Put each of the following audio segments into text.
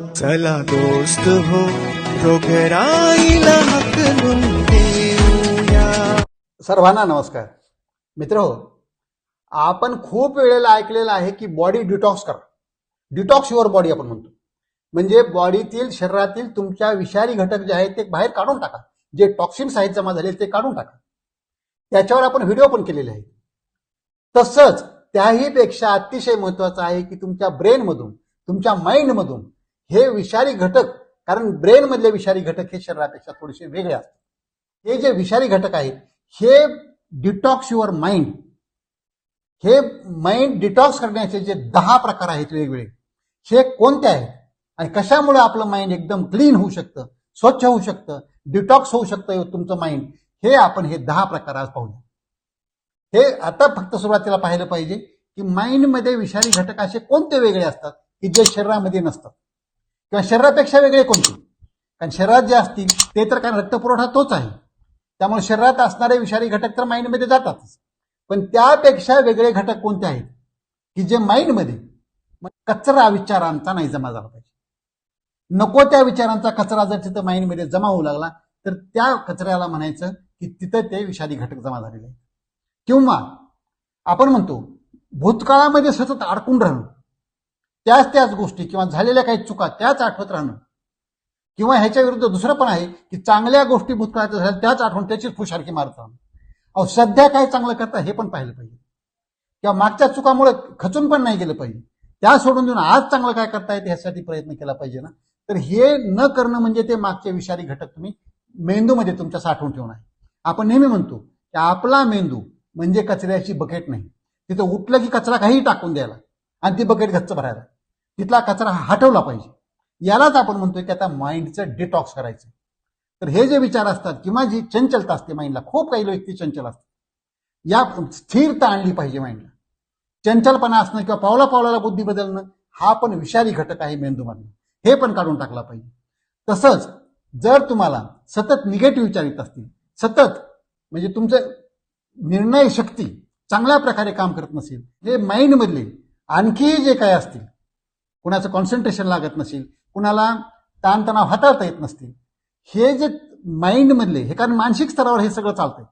चला दोस्त हो रोगराईला हक देऊया. सर्वांना नमस्कार. मित्र हो आपण खूप वेळेला ऐकलेलं आहे की बॉडी डिटॉक्स करा. डिटॉक्स युअर बॉडी आपण म्हणतो. म्हणजे बॉडीतील शरीरातील तुमच्या विषारी घटक जे आहेत ते बाहेर काढून टाका. जे टॉक्सिन्स आहेत जमा झाले ते काढून टाका. त्याच्यावर आपण व्हिडिओ पण केलेले आहेत. तसंच त्याही पेक्षा अतिशय महत्वाचं आहे की तुमच्या ब्रेनमधून तुमच्या माइंडमधून हे विषारी घटक कारण ब्रेन मधले विषारी घटक हे शरीरापेक्षा थोडेसे वेगळे असतात. हे जे विषारी घटक आहेत हे डिटॉक्स युअर माइंड हे माइंड डिटॉक्स करण्याचे जे दहा प्रकार आहेत वेगवेगळे हे कोणते आहेत? आणि कशामुळे आपलं माइंड एकदम क्लीन होऊ शकतं स्वच्छ होऊ शकतं डिटॉक्स होऊ शकतं तुमचं माइंड हे आपण हे दहा प्रकार आज पाहूया. हे आता फक्त सुरुवातीला पाहिलं पाहिजे की माइंडमध्ये विषारी घटक असे कोणते वेगळे असतात की जे शरीरामध्ये नसतात? किंवा शरीरापेक्षा वेगळे कोणते? कारण शरीरात जे असतील ते तर कारण रक्तपुरवठा तोच आहे. त्यामुळे शरीरात असणारे विषारी घटक तर माइंडमध्ये जातातच. पण त्यापेक्षा वेगळे घटक कोणते आहेत? की जे माइंडमध्ये मग कचरा विचारांचा नाही जमा झाला पाहिजे. नको त्या विचारांचा कचरा जर तिथं माइंडमध्ये जमा होऊ लागला तर त्या कचऱ्याला म्हणायचं की तिथं ते विषारी घटक जमा झालेले आहेत. किंवा आपण म्हणतो भूतकाळामध्ये सतत अडकून राहणं. त्याच त्याच गोष्टी किंवा झालेल्या काही चुका त्याच आठवत राहणं. किंवा ह्याच्या विरुद्ध दुसरं पण आहे की चांगल्या गोष्टी भूतकाळात झाल्या त्याच आठवण त्याचीच फुशारकी मारत राहणं. अहो सध्या काय चांगलं करता हे पण पाहिलं पाहिजे. किंवा मागच्या चुकामुळे खचून पण नाही गेलं पाहिजे. त्या सोडून देऊन आज चांगलं काय करता येते ह्यासाठी प्रयत्न केला पाहिजे ना. तर हे न करणं म्हणजे ते मागचे विषारी घटक तुम्ही मेंदूमध्ये तुमच्या साठवून ठेवून आहे. आपण नेहमी म्हणतो की आपला मेंदू म्हणजे कचऱ्याची बकेट नाही. तिथं उठलं की कचरा काही टाकून द्यायला. आणि ती बकेट घच्च भरायला. तिथला कचरा हटवला पाहिजे. यालाच आपण म्हणतोय की आता माइंडचं डिटॉक्स करायचं. तर हे जे विचार असतात किंवा जी चंचलता असते माइंडला खूप काही व्यक्ती चंचल असतात. या स्थिरता आणली पाहिजे माइंडला. चंचलपणा असणं किंवा पावला पावलाला बुद्धी बदलणं हा पण विषारी घटक आहे मेंदूमधनं हे पण काढून टाकला पाहिजे. तसंच जर तुम्हाला सतत निगेटिव्ह विचार येत असतील सतत म्हणजे तुमचं निर्णय शक्ती चांगल्या प्रकारे काम करत नसेल जे माइंडमधले आणखी जे काय असतील कुणाचं कॉन्सन्ट्रेशन लागत नसेल कुणाला ताणतणाव हाताळता येत नसतील हे जे माइंडमधले हे कारण मानसिक स्तरावर हे सगळं चालतंय.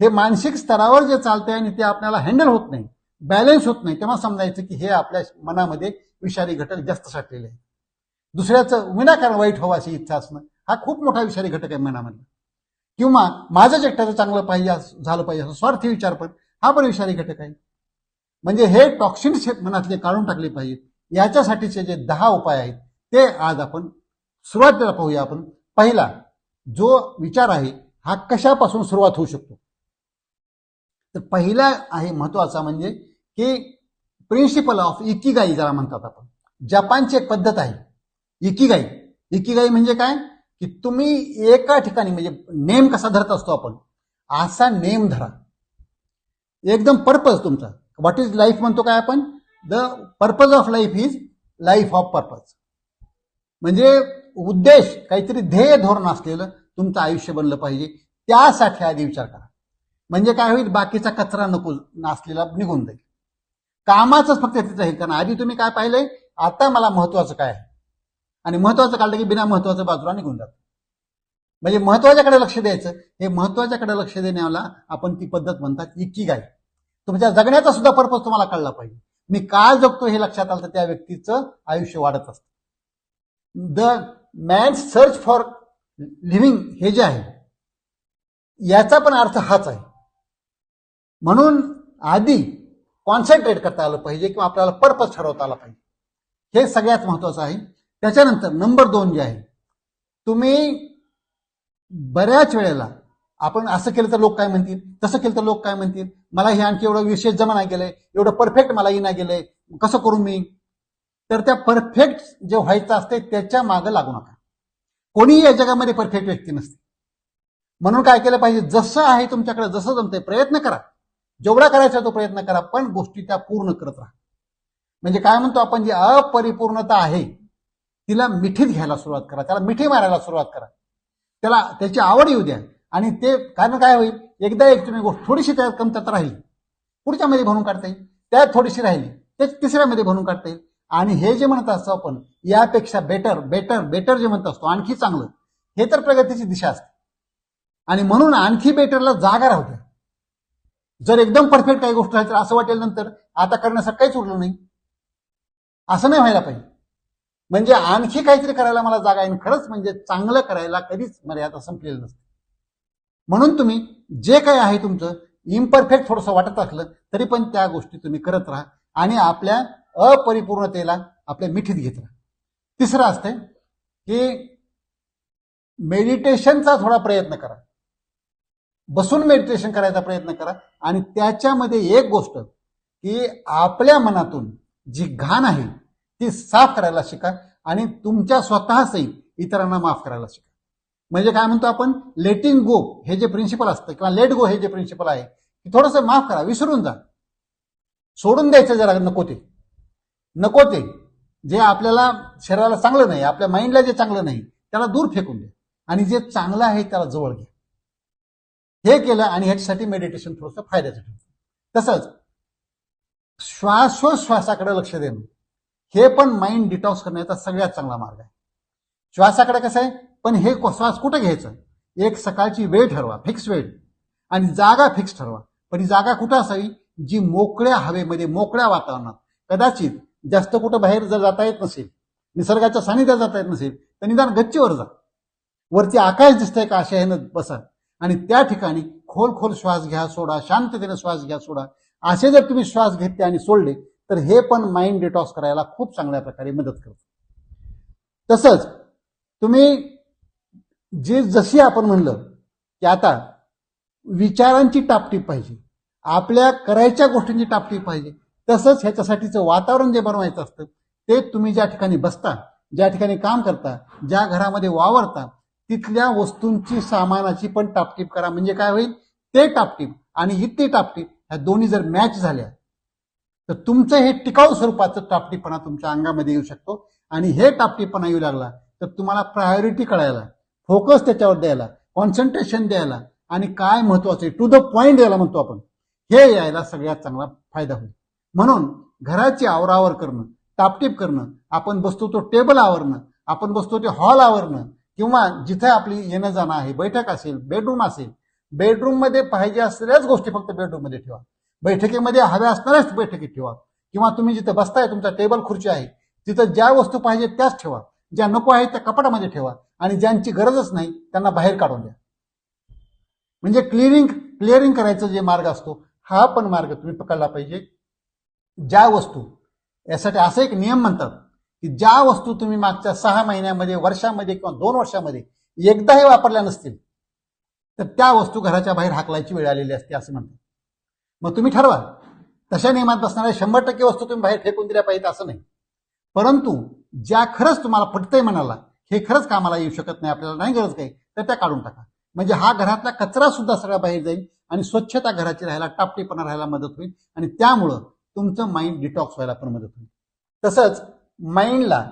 हे मानसिक स्तरावर जे चालतंय आणि ते आपल्याला हँडल होत नाही बॅलन्स होत नाही तेव्हा समजायचं की हे आपल्या मनामध्ये विषारी घटक जास्त साठलेले आहेत. दुसऱ्याचं विनाकारण वाईट हवं अशी इच्छा असणं हा खूप मोठा विषारी घटक आहे मनामधला किंवा माझं जगताचं चांगलं पाहिजे असं- झालं पाहिजे असं स्वार्थी विचार पण हा पण विषारी घटक आहे. म्हणजे हे टॉक्सिन्स मनातले काढून टाकले पाहिजेत. याच्यासाठीचे जे दहा उपाय आहेत ते आज आपण सुरुवातीला पाहूया आपण. पहिला जो विचार आहे हा कशापासून सुरुवात होऊ शकतो? तर पहिला आहे महत्त्वाचा म्हणजे की प्रिन्सिपल ऑफ इकिगाई ज्याला म्हणतात आपण. जपानची एक पद्धत आहे इकिगाई इकिगाई म्हणजे काय? की तुम्ही एका ठिकाणी म्हणजे नेम कसा धरत असतो आपण? असा नेम धरा. एकदम पर्पज तुमचा. व्हॉट इज लाईफ म्हणतो काय आपण? The purpose of life is life of purpose म्हणजे उद्देश काहीतरी ध्येय धोरण असलेलं तुमचं आयुष्य बनलं पाहिजे. त्यासाठी आधी विचार करा. म्हणजे काय होईल? बाकीचा कचरा नको असलेला निघून जाईल. कामाचंच फक्त तिथं आहे कारण. आधी तुम्ही काय पाहिलंय? आता मला महत्वाचं काय आहे? आणि महत्वाचं काढलं की बिना महत्वाचं बाजूला निघून जातं. म्हणजे महत्वाच्याकडे लक्ष द्यायचं. हे महत्वाच्याकडे लक्ष देण्याला आपण ती पद्धत म्हणतात इकी गाय तुमच्या जगण्याचा सुद्धा पर्पज तुम्हाला कळला पाहिजे. मी काय जगतो हे लक्षात आलं तर त्या व्यक्तीचं आयुष्य वाढत असतं. The man search for living हे जे आहे याचा पण अर्थ हाच आहे. म्हणून आधी कॉन्सन्ट्रेट करता आलं पाहिजे किंवा आपल्याला पर्पज ठरवता आला पाहिजे. हे सगळ्यात महत्वाचं आहे. त्याच्यानंतर नंबर दोन जे आहे तुम्ही बऱ्याच वेळेला आपण असं केलं तर लोक काय म्हणतील? तसं केलं तर लोक काय म्हणतील? मला हे आणखी एवढं विशेष जमा नाही गेलंय एवढं परफेक्ट मला येणार गेलंय कसं करू मी? तर त्या परफेक्ट जे व्हायचं असते त्याच्या मागं लागू नका. कोणीही या जगामध्ये परफेक्ट व्यक्ती नसते. म्हणून काय केलं पाहिजे? जसं आहे तुमच्याकडे जसं जमतंय प्रयत्न करा. जेवढा करायचा तो प्रयत्न करा पण गोष्टी त्या पूर्ण करत राहा. म्हणजे काय म्हणतो आपण? जी अपरिपूर्णता आहे तिला मिठीत घ्यायला सुरुवात करा. त्याला मिठी मारायला सुरुवात करा. त्याला त्याची आवड येऊ द्या. आणि ते कारण काय होईल? एकदा एक तुम्ही गोष्ट थोडीशी त्यात कमतरता राहिली पुढच्यामध्ये भरून काढता येईल. त्यात थोडीशी राहिली ते तिसऱ्यामध्ये भरून काढता येईल. आणि हे जे म्हणत असतो आपण यापेक्षा बेटर बेटर बेटर जे म्हणत असतो आणखी चांगलं. हे तर प्रगतीची दिशा असते. आणि म्हणून आणखी बेटरला जागा राहू द्या जर एकदम परफेक्ट काही गोष्ट आहे तर असं वाटेल नंतर आता करण्यासाठी काहीच उरलं नाही. असं नाही व्हायला पाहिजे. म्हणजे आणखी काहीतरी करायला मला जागा आहे खरंच म्हणजे चांगलं करायला कधीच मर्यादा संपलेलं नसते. म्हणून तुम्ही जे काही आहे तुमचं इम्परफेक्ट थोडंसं वाटत असलं तरी पण त्या गोष्टी तुम्ही करत राहा आणि आपल्या अपरिपूर्णतेला आपल्या मिठीत घेत राहा. तिसरं असतंय की मेडिटेशनचा थोडा प्रयत्न करा. बसून मेडिटेशन करायचा प्रयत्न करा आणि त्याच्यामध्ये एक गोष्ट की आपल्या मनातून जी घाण आहे ती साफ करायला शिका आणि तुमच्या स्वतःसहित इतरांना माफ करायला शिका. म्हणजे काय म्हणतो आपण? लेटिंग गो हे जे प्रिन्सिपल असतं किंवा लेट गो हे जे प्रिन्सिपल आहे ते थोडंसं माफ करा विसरून जा. सोडून द्यायचं जरा नको ते. नको ते. जे आपल्याला शरीराला चांगलं नाही आपल्या माइंडला जे चांगलं नाही त्याला दूर फेकून द्या. आणि जे चांगलं आहे त्याला जवळ घ्या. हे केलं आणि ह्याच्यासाठी मेडिटेशन थोडंसं फायद्याचं ठरतं. तसंच श्वासोश्वासाकडे लक्ष देणं. हे पण माइंड डिटॉक्स करण्याचा सगळ्यात चांगला मार्ग आहे. श्वासाकडे कसं आहे? पण हे को- श्वास कुठं घ्यायचं? एक सकाळची वेळ ठरवा फिक्स वेळ. आणि जागा फिक्स ठरवा. पण ही जागा कुठं असावी? जी मोकळ्या हवेमध्ये मोकळ्या वातावरणात. कदाचित जास्त कुठं बाहेर जर जाता येत नसेल निसर्गाच्या सानिध्यात जाता येत नसेल तर निदान गच्चीवर जा. वरती आकाश दिसतंय का अशा ह्यानं बसा. आणि त्या ठिकाणी खोल खोल श्वास घ्या सोडा शांततेने श्वास घ्या सोडा. असे जर तुम्ही श्वास घेतले आणि सोडले तर हे पण माइंड डिटॉक्स करायला खूप चांगल्या प्रकारे मदत करतं. तसंच तुम्ही जे जशी आपण म्हणलं की आता विचारांची टापटीप पाहिजे आपल्या करायच्या गोष्टींची टापटीप पाहिजे तसंच ह्याच्यासाठीचं वातावरण जे बनवायचं असतं ते तुम्ही ज्या ठिकाणी बसता ज्या ठिकाणी काम करता ज्या घरामध्ये वावरता तिथल्या वस्तूंची सामानाची पण टापटीप करा. म्हणजे काय होईल? ते टापटीप आणि इथे टापटीप ह्या दोन्ही जर मॅच झाल्या तर तुमचं हे टिकाऊ स्वरूपाचं टापटीपणा तुमच्या अंगामध्ये येऊ शकतो. आणि हे टापटीपणा येऊ लागला तर तुम्हाला प्रायोरिटी कळायला फोकस त्याच्यावर द्यायला कॉन्सन्ट्रेशन द्यायला आणि काय महत्वाचं आहे टू द पॉइंट द्यायला म्हणतो आपण. हे यायला सगळ्यात चांगला फायदा होईल. म्हणून घराची आवरावर करणं टापटीप करणं आपण बसतो तो टेबल आवरणं आपण बसतो ते हॉल आवरणं किंवा जिथे आपली येणं जाणं आहे बैठक असेल बेडरूम असेल बेडरूममध्ये पाहिजे असलेल्याच गोष्टी फक्त बेडरूममध्ये ठेवा. बैठकीमध्ये हव्या असणाऱ्याच बैठकीत ठेवा. किंवा तुम्ही जिथे बसताय तुमचा टेबल खुर्ची आहे तिथं ज्या वस्तू पाहिजे त्याच ठेवा. ज्या नको आहेत त्या कपाटामध्ये ठेवा. आणि ज्यांची गरजच नाही त्यांना बाहेर काढून द्या. म्हणजे क्लिअरिंग क्लिअरिंग करायचा जे मार्ग असतो हा पण मार्ग तुम्ही पकडला पाहिजे. ज्या वस्तू यासाठी असं एक नियम म्हणतात की ज्या वस्तू तुम्ही मागच्या सहा महिन्यामध्ये वर्षामध्ये किंवा दोन वर्षामध्ये एकदाही वापरल्या नसतील तर त्या वस्तू घराच्या बाहेर हाकलायची वेळ आलेली असते असं म्हणतात. मग तुम्ही ठरवा. तशा नियमात बसणाऱ्या शंभर टक्के वस्तू तुम्ही बाहेर फेकून दिल्या पाहिजेत असं नाही. परंतु ज्या खरंच तुम्हाला पटतंय म्हणाला हे खरंच कामाला येऊ शकत नाही आपल्याला नाही गरज काही तर त्या काढून टाका. म्हणजे हा घरातला कचरा सुद्धा सगळा बाहेर जाईल आणि स्वच्छता घराची राहायला टापटीपणा राहायला मदत होईल आणि त्यामुळं तुमचं माइंड डिटॉक्स व्हायला पण मदत होईल. तसंच माइंडला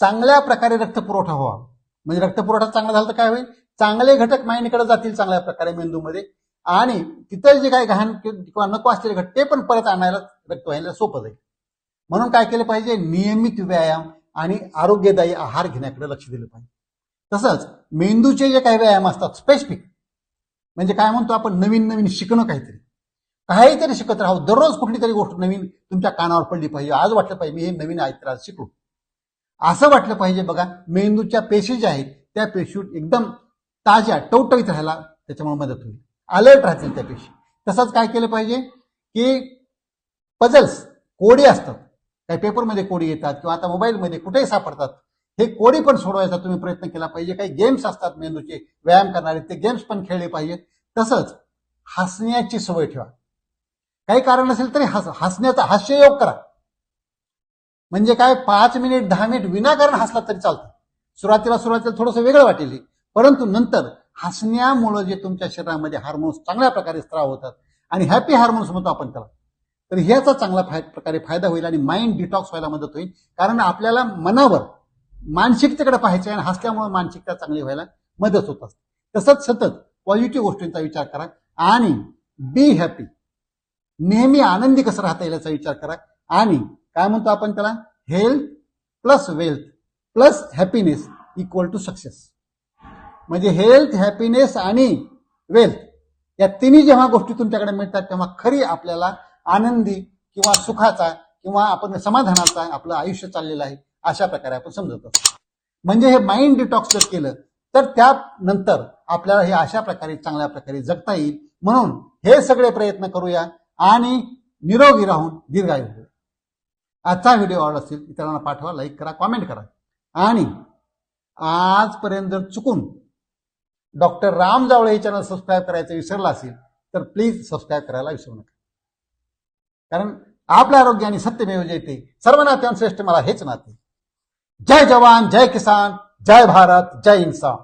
चांगल्या प्रकारे रक्तपुरवठा व्हावा. म्हणजे रक्तपुरवठा चांगला झाला तर काय होईल? चांगले घटक माइंडकडे जातील चांगल्या प्रकारे मेंदूमध्ये आणि तिथं जे काही घाण किंवा नको असलेले घटक ते पण परत आणायला रक्त व्हायला सोपं जाईल. म्हणून काय केलं पाहिजे? नियमित व्यायाम आणि आरोग्यदायी आहार घेण्याकडे लक्ष दिलं पाहिजे. तसंच मेंदूचे जे काही व्यायाम असतात स्पेसिफिक म्हणजे काय म्हणतो आपण नवीन नवीन शिकणं काहीतरी. काहीतरी शिकत राहू. दररोज कुठली तरी गोष्ट नवीन तुमच्या कानावर पडली पाहिजे. आज वाटलं पाहिजे मी हे नवीन ऐकलं आज शिकलो. असं वाटलं पाहिजे बघा मेंदूच्या पेशी ज्या आहेत त्या पेशी एकदम ताज्या टवटवीत राहायला त्याच्यामुळे मदत होईल. अलर्ट राहतील त्या पेशी. तसंच काय केलं पाहिजे की पझल्स कोडी असतात. काही पेपरमध्ये कोडी येतात किंवा आता मोबाईलमध्ये कुठेही सापडतात हे कोडी पण सोडवायचा तुम्ही प्रयत्न केला पाहिजे. काही गेम्स असतात मेंदूचे व्यायाम करणारे ते गेम्स पण खेळले पाहिजेत. तसंच हसण्याची सवय ठेवा. काही कारण असेल तरी हस हसण्याचा हास्ययोग करा. म्हणजे काय पाच मिनिट दहा मिनिट विनाकारण हसला तरी चालतं. सुरुवातीला सुरुवातीला थोडंसं वेगळं वाटेल. परंतु नंतर हसण्यामुळं जे तुमच्या शरीरामध्ये हार्मोन्स चांगल्या प्रकारे स्त्राव होतात आणि हॅपी हार्मोन्स म्हणतो आपण त्याला. तर ह्याचा चांगला फाय प्रकारे फायदा होईल आणि माइंड डिटॉक्स व्हायला मदत होईल. कारण आपल्याला मनावर मानसिकतेकडे पाहायचं आहे आणि हसल्यामुळे मानसिकता चांगली व्हायला मदत होत असते. तसंच सतत पॉझिटिव्ह गोष्टींचा विचार करा आणि बी हॅपी नेहमी आनंदी कसं राहता येईल याचा विचार करा आणि काय म्हणतो आपण त्याला? Health plus wealth plus happiness equal to success म्हणजे हेल्थ हॅपीनेस आणि वेल्थ या तिन्ही जेव्हा गोष्टी तुमच्याकडे मिळतात तेव्हा खरी आपल्याला आनंदी किंवा सुखाचा किंवा आपण समाधानाचा आपलं आयुष्य चाललेलं आहे अशा प्रकारे आपण समजतो म्हणजे हे माइंड डिटॉक्स जर केलं तर त्यानंतर आपल्याला हे अशा प्रकारे चांगल्या प्रकारे जगता येईल. म्हणून हे सगळे प्रयत्न करूया आणि निरोगी राहून दीर्घायू होऊ. आजचा व्हिडिओ आवडला असेल इतरांना पाठवा लाईक करा कॉमेंट करा. आणि आजपर्यंत जर चुकून डॉक्टर राम जावळे हे चॅनल सबस्क्राईब करायचं विसरला असेल तर प्लीज सबस्क्राईब करायला विसरू नका. कारण आपल्या आरोग्याने सत्यमेव जयते सर्व नात्यांश्रेष्ठ मला हेच नाते. जय जवान जय किसान जय भारत जय इन्सान